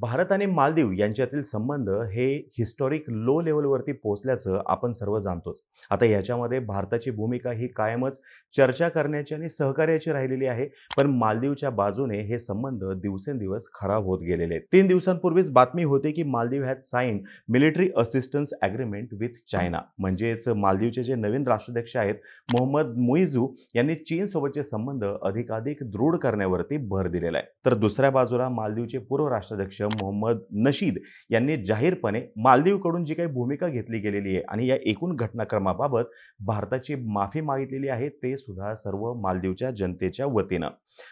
भारत आणि मालदीव यांच्यातील संबंध हे हिस्टॉरिक लो लेवलवरती पोहोचल्याचं आपण सर्व जाणतोच. आता याच्यामध्ये भारताची भूमिका ही कायमच चर्चा करण्याची आणि सहकार्याची राहिलेली आहे. पण मालदीवच्या बाजूने हे संबंध दिवसेंदिवस खराब होत गेलेले आहेत. तीन दिवसांपूर्वीच बातमी होती की Maldives has sign military assistance agreement with China म्हणजेच मालदीवचे जे नवीन राष्ट्राध्यक्ष आहेत मोहम्मद मुइझू यांनी चीनसोबतचे संबंध अधिकाधिक दृढ करण्यावरती भर दिलेला आहे. तर दुसऱ्या बाजूला मालदीवचे पूर्व राष्ट्राध्यक्ष मोहम्मद नशीद यांनी जाहीरपणे मालदीवकडून जी काही भूमिका घेतली गेलेली आहे आणि या एकूण घटनाक्रमाबाबत भारताची माफी मागितलेली आहे ते सुद्धा सर्व मालदीवच्या जनतेच्या वतीनं.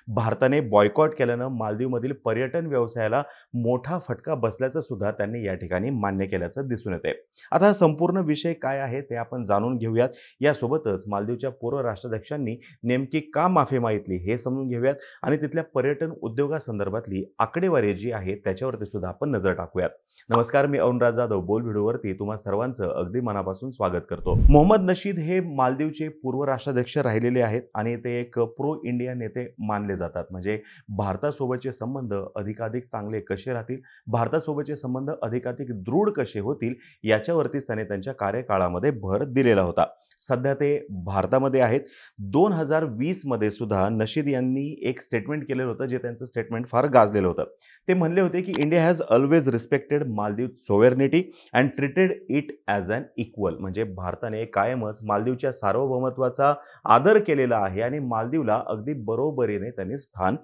भारताने बॉयकॉट केल्यानं मालदीवमधील पर्यटन व्यवसायाला मोठा फटका बसल्याचं सुद्धा त्यांनी या ठिकाणी मान्य केल्याचं दिसून येते आता संपूर्ण विषय काय आहे ते आपण जाणून घेऊयात. यासोबतच मालदीवच्या पूर्व राष्ट्राध्यक्षांनी नेमकी का माफी मागितली हे समजून घेऊयात आणि तिथल्या पर्यटन उद्योगासंदर्भातली आकडेवारी जी आहे त्याच्यावरती सुद्धा आपण नजर टाकूयात. नमस्कार मी अरुणराज जाधव. बोल व्हिडिओवरती तुम्हा सर्वांचं अगदी मनापासून स्वागत करतो. मोहम्मद नशीद हे मालदीवचे पूर्व राष्ट्राध्यक्ष राहिलेले आहेत आणि ते एक प्रो इंडिया नेते मानले जातात. म्हणजे भारतासोबतचे संबंध अधिकाधिक चांगले कसे राहतील? भारतासोबतचे संबंध अधिकाधिक दृढ कसे होतील? याच्यावरतीच त्याने त्यांच्या कार्यकाळामध्ये भर दिलेला होता. सध्या ते भारतामध्ये आहेत. दोन हजार वीसमध्ये सुद्धा नशीद यांनी एक स्टेटमेंट केलेलं होतं जे त्यांचं स्टेटमेंट फार गाजलेलं होतं. ते म्हणले होते की India has always respected Maldives sovereignty and treated it as an equal म्हणजे भारताने कायमच मालदीवच्या सार्वभौमत्वाचा आदर केलेला आहे आणि मालदीवला अगदी बरोबरी बरोबरीने त्यांनी स्थान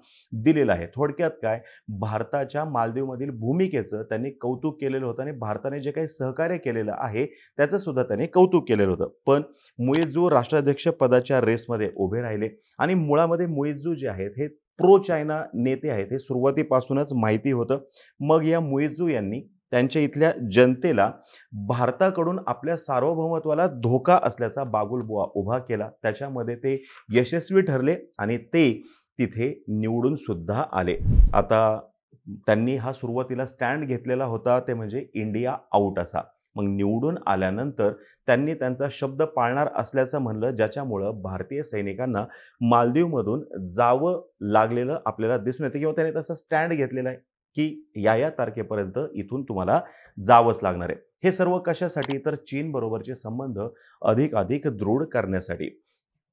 दिलेलं आहे. थोडक्यात काय? भारताच्या मालदीवमधील भूमिकेचं त्यांनी कौतुक केलेलं होतं आणि भारताने जे काही सहकार्य केलेलं आहे त्याचं सुद्धा त्यांनी कौतुक केलेलं होतं. पण मुइझू राष्ट्राध्यक्ष पदाच्या रेसमध्ये उभे राहिले आणि मुळामध्ये मुइझू जे आहेत हे प्रो चायना नेते आहेत हे सुरुवातीपासूनच माहिती होतं. मग या मुइझू यांनी त्यांच्या इथल्या जनतेला भारताकडून आपल्या सार्वभौमत्वाला धोका असल्याचा बागुलबुवा उभा केला. त्याच्यामध्ये ते यशस्वी ठरले आणि ते तिथे निवडून सुद्धा आले. आता त्यांनी हा सुरुवातीला स्टँड घेतलेला होता ते म्हणजे इंडिया आऊट असा. मग निवडून आल्यानंतर त्यांनी त्यांचा शब्द पाळणार असल्याचं म्हणलं ज्याच्यामुळं भारतीय सैनिकांना मालदीवमधून जावं लागलेलं आपल्याला दिसून येतं किंवा त्यांनी तसा स्टँड घेतलेला आहे की या या तारखेपर्यंत इथून तुम्हाला जावंच लागणार आहे. हे सर्व कशासाठी? तर चीनबरोबरचे संबंध अधिक अधिक दृढ करण्यासाठी.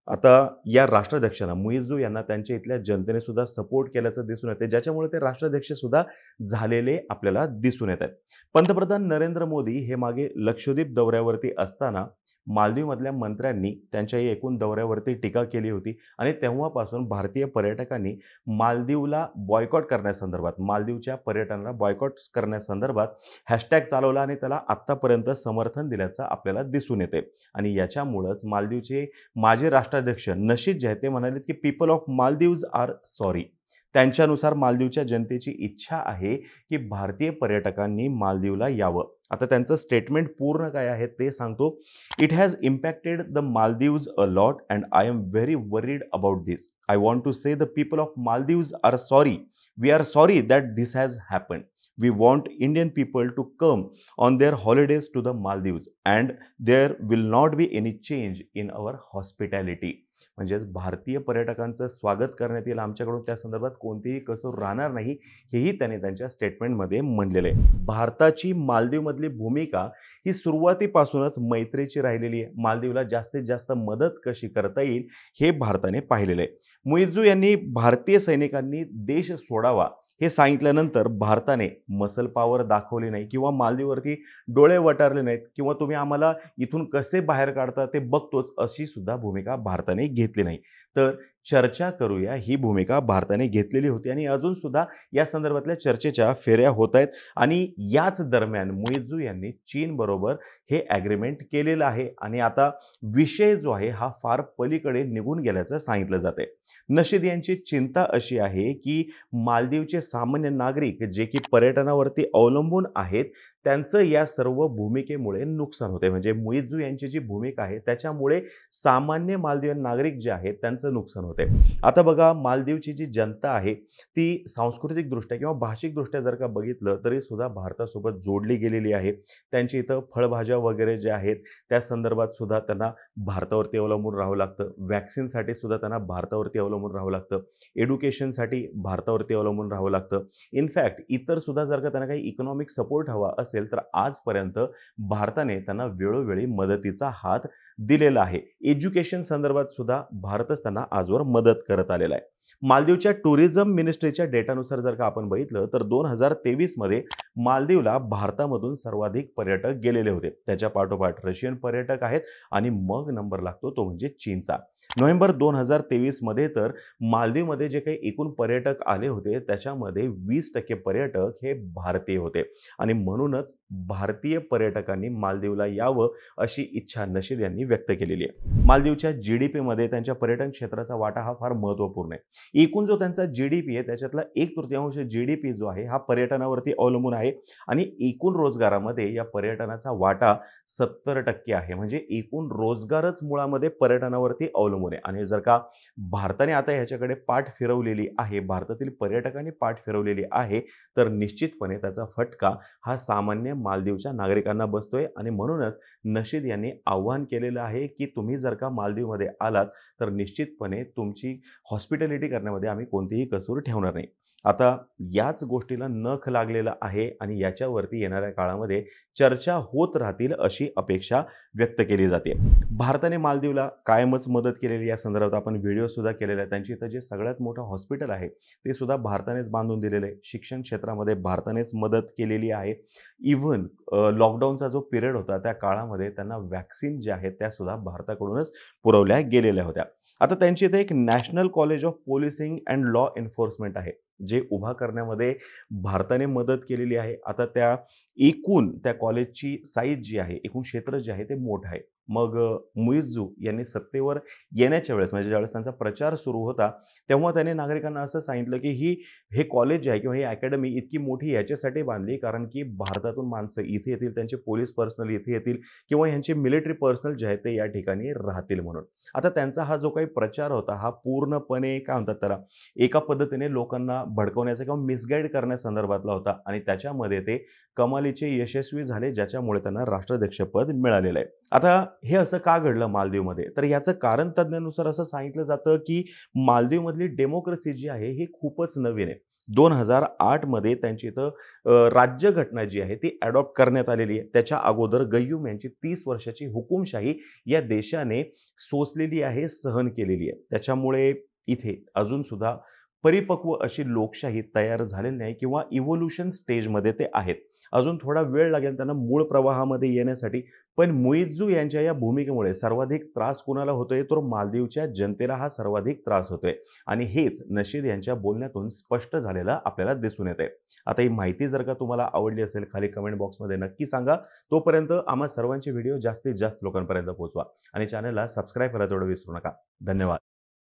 आता या राष्ट्राध्यक्षांना मुईजू यांना त्यांच्या इथल्या जनतेने सुद्धा सपोर्ट केल्याचं दिसून येते ज्याच्यामुळे ते राष्ट्राध्यक्ष सुद्धा झालेले आपल्याला दिसून येत आहेत. पंतप्रधान नरेंद्र मोदी हे मागे लक्षद्वीप दौऱ्यावरती असताना मालदीवमधल्या मंत्र्यांनी त्यांच्या एकूण दौऱ्यावरती टीका केली होती आणि तेव्हापासून भारतीय पर्यटकांनी मालदीवला बॉयकॉट करण्यासंदर्भात मालदीवच्या पर्यटनाला बॉयकॉट करण्यासंदर्भात हॅशटॅग चालवला आणि त्याला आत्तापर्यंत समर्थन दिल्याचं आपल्याला दिसून येते आणि याच्यामुळंच मालदीवचे माजी राष्ट्राध्यक्ष नशीद जे ते म्हणाले की people of Maldives are sorry त्यांच्यानुसार मालदीवच्या जनतेची इच्छा आहे की भारतीय पर्यटकांनी मालदीवला यावं. आता त्यांचं स्टेटमेंट पूर्ण काय आहे ते सांगतो. It has impacted the Maldives a lot and I am very worried about this I want to say the people of Maldives are sorry we are sorry that this has happen we want Indian people to come on their holidays to the Maldives and there will not be any change in our hospitality म्हणजेच भारतीय पर्यटकांचं स्वागत करण्यात येईल आमच्याकडून त्या संदर्भात कोणतीही कसूर राहणार नाही हेही त्यांनी त्यांच्या स्टेटमेंटमध्ये म्हणलेलं आहे. भारताची मालदीवमधली भूमिका ही सुरुवातीपासूनच मैत्रीची राहिलेली आहे. मालदीवला जास्तीत जास्त मदत कशी करता येईल हे भारताने पाहिलेलं आहे. मुईजू यांनी भारतीय सैनिकांनी देश सोडावा हे सांगितल्यानंतर भारताने मसल पॉवर दाखवली नाही किंवा मालदीवरती डोळे वटारले नाहीत किंवा तुम्ही आम्हाला इथून कसे बाहेर काढता ते बघतोच अशी सुद्धा भूमिका भारताने घेतली नाही. तर चर्चा करूया. ही भूमिका भारताने घेतलेली होती आणि अजून सुद्धा या संदर्भातल्या चर्चेच्या फेऱ्या होत आहेत. आणि याच दरम्यान मुईजू यांनी चीनबरोबर हे ॲग्रीमेंट केलेलं आहे. आणि आता विषय जो आहे हा फार पलीकडे निघून गेल्याचं सांगितलं जाते नशीद यांची चिंता अशी आहे की मालदीवचे सामान्य नागरिक जे की पर्यटनावरती अवलंबून आहेत त्यांचं या सर्व भूमिकेमुळे नुकसान होते म्हणजे मुईजू यांची जी भूमिका आहे त्याच्यामुळे सामान्य मालदीवन नागरिक जे आहेत त्यांचं नुकसान होते आता बघा मालदीवची जी जनता आहे ती सांस्कृतिकदृष्ट्या किंवा भाषिकदृष्ट्या जर का बघितलं तरी सुद्धा भारतासोबत जोडली गेलेली आहे. त्यांची इथं फळभाज्या वगैरे ज्या आहेत त्या संदर्भात सुद्धा त्यांना भारतावरती अवलंबून राहावं लागतं. वॅक्सिनसाठी सुद्धा त्यांना भारतावरती अवलंबून राहावं लागतं. एड्युकेशनसाठी भारतावरती अवलंबून राहावं लागतं. इनफॅक्ट इतर सुद्धा जर का त्यांना काही इकॉनॉमिक सपोर्ट हवा असेल तर आजपर्यंत भारताने त्यांना वेळोवेळी मदतीचा हात दिलेला आहे. एज्युकेशन संदर्भात सुद्धा भारतच त्यांना आजवर मदत करत आलेला आहे. मालदीवच्या टुरिझम मिनिस्ट्रीच्या डेटानुसार जर का आपण बघितलं तर दोन हजार तेवीसमध्ये मालदीवला भारतामधून सर्वाधिक पर्यटक गेलेले होते. त्याच्या पाठोपाठ रशियन पर्यटक आहेत आणि मग नंबर लागतो तो म्हणजे चीनचा. नोव्हेंबर दोन हजार तेवीसमध्ये तर मालदीवमध्ये जे काही एकूण पर्यटक आले होते त्याच्यामध्ये वीस टक्के पर्यटक हे भारतीय होते. आणि म्हणूनच भारतीय पर्यटकांनी मालदीवला यावं अशी इच्छा नशीद यांनी व्यक्त केलेली आहे. मालदीवच्या जी डी पीमध्ये त्यांच्या पर्यटन क्षेत्राचा वाटा हा फार महत्त्वपूर्ण आहे. एकूण जो त्यांचा जी डी पी आहे त्याच्यातला एक तृतीयांश जी डी पी जो आहे हा पर्यटनावरती अवलंबून आहे. आणि एकूण रोजगारामध्ये या पर्यटनाचा वाटा सत्तर टक्के आहे. म्हणजे एकूण रोजगारच मुळामध्ये पर्यटनावरती अवलंबून आहे. आणि जर का भारताने आता ह्याच्याकडे पाठ फिरवलेली आहे भारतातील पर्यटकांनी पाठ फिरवलेली आहे तर निश्चितपणे त्याचा फटका हा सामान्य मालदीवच्या नागरिकांना बसतोय. आणि म्हणूनच नशीद यांनी आव्हान केलेलं आहे की तुम्ही जर का मालदीवमध्ये आलात तर निश्चितपणे तुमची हॉस्पिटॅलिटी करण्यामध्ये आम्ही कोणतीही कसूर ठेवणार नाही. आता याच गोष्टीला नख लागलेला आहे आणि याच्यावरती येणाऱ्या काळामध्ये चर्चा होत राहतील अशी अपेक्षा व्यक्त केली जाते. भारताने मालदीवला कायमच मदत केलेली या संदर्भात आपण व्हिडिओसुद्धा केलेला आहे त्यांची इथं जे सगळ्यात मोठं हॉस्पिटल आहे ते सुद्धा भारतानेच बांधून दिलेलं आहे. शिक्षण क्षेत्रामध्ये भारतानेच मदत केलेली आहे. इव्हन लॉकडाऊनचा जो पिरियड होता त्या काळामध्ये त्यांना वॅक्सिन ज्या आहेत त्यासुद्धा भारताकडूनच पुरवल्या गेलेल्या होत्या. आता त्यांची इथे एक national college of policing and law enforcement आहे जे उभा करण्यामध्ये भारताने मदत केलेली आहे. आता त्या एकूण त्या कॉलेजची साईज जी आहे एकूण क्षेत्र जे आहे ते मोठं आहे. मग मुईजू यांनी सत्तेवर येण्याच्या वेळेस म्हणजे ज्यावेळेस त्यांचा प्रचार सुरू होता तेव्हा त्यांनी नागरिकांना असं सांगितलं की ही हे कॉलेज जे आहे किंवा ही अकॅडमी इतकी मोठी याच्यासाठी बांधली कारण की भारतातून माणसं इथे येतील त्यांचे पोलीस पर्सनल इथे येतील किंवा ह्यांचे मिलिटरी पर्सनल जे आहे ते या ठिकाणी राहतील म्हणून. आता त्यांचा हा जो काही प्रचार होता हा पूर्णपणे काय म्हणतात त्याला एका पद्धतीने लोकांना भडकवण्याचा किंवा मिसगाईड करण्यासंदर्भातला होता आणि त्याच्यामध्ये ते कमालीचे यशस्वी झाले ज्याच्यामुळे त्यांना राष्ट्राध्यक्षपद मिळालेलं आहे. आता हे असं का घडलं मालदीवमध्ये? तर याचं कारण तज्ज्ञानुसार असं सांगितलं जातं की मालदीवमधली डेमोक्रेसी जी आहे ही खूपच नवीन आहे. दोन हजार आठमध्ये त्यांची इथं राज्यघटना जी आहे ती ॲडॉप्ट करण्यात आलेली आहे. त्याच्या अगोदर गय्यूम यांची तीस वर्षाची हुकुमशाही या देशाने सोसलेली आहे सहन केलेली आहे. त्याच्यामुळे इथे अजूनसुद्धा परिपक्व अशी लोकशाही तयार झालेली नाही किंवा इव्होल्युशन स्टेजमध्ये ते आहेत. अजून थोडा वेळ लागेल त्यांना मूळ प्रवाहामध्ये येण्यासाठी पण मुईजू यांच्या या भूमिकेमुळे सर्वाधिक त्रास कोणाला होतोय? तर मालदीवच्या जनतेला हा सर्वाधिक त्रास होतोय. आणि हेच नशीद यांच्या बोलण्यातून स्पष्ट झालेलं आपल्याला दिसून येत आहे आता ही माहिती जर का तुम्हाला आवडली असेल खाली कमेंट बॉक्समध्ये नक्की सांगा. तोपर्यंत आम्हा सर्वांचे व्हिडिओ जास्तीत जास्त लोकांपर्यंत पोहोचवा. आणि चॅनलला सबस्क्राईब करायला तेवढं विसरू नका. धन्यवाद.